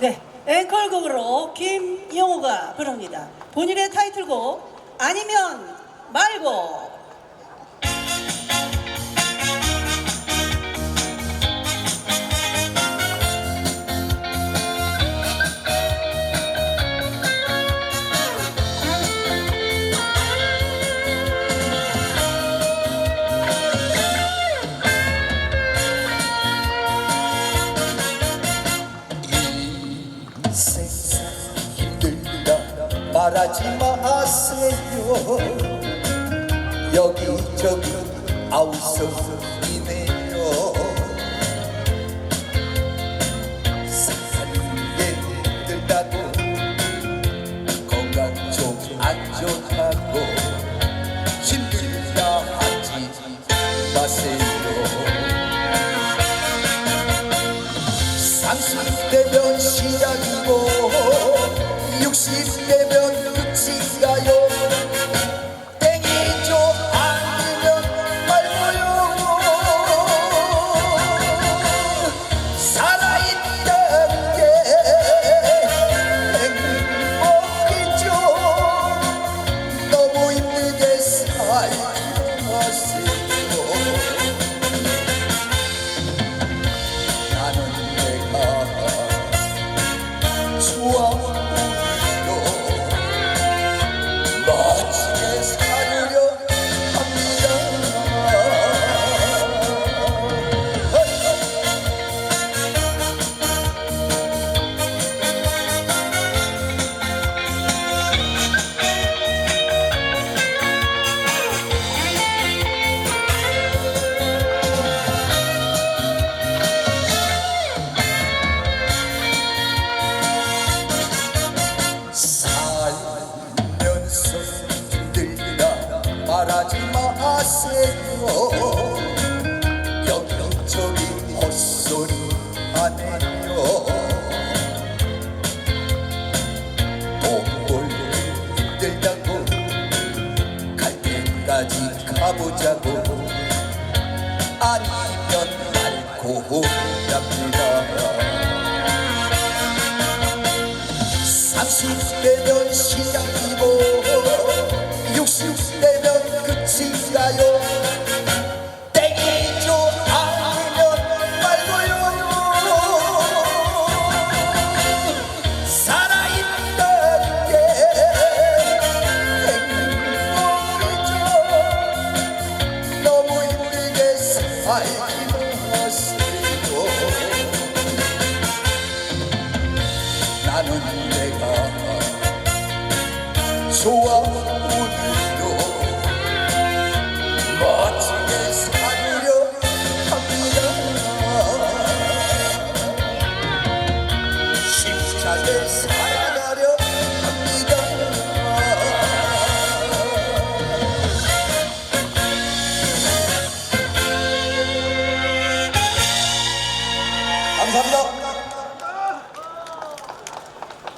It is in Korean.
네, 앵콜곡으로 김영호가 부릅니다. 본인의 타이틀곡 아니면 말고. 힘들다. 말하지 마세요. 여기저기 아우성 30대면 시작이고 60대면 끝인가요 말하지 마세요. 여기저기 헛소리 하네요. 돈벌 힘들다고 갈 때까지 가보자고 아니면 말고 랍니다. 30대면 시작이고 나는 내가 좋아하는도 멋지게 살려 합니다. 살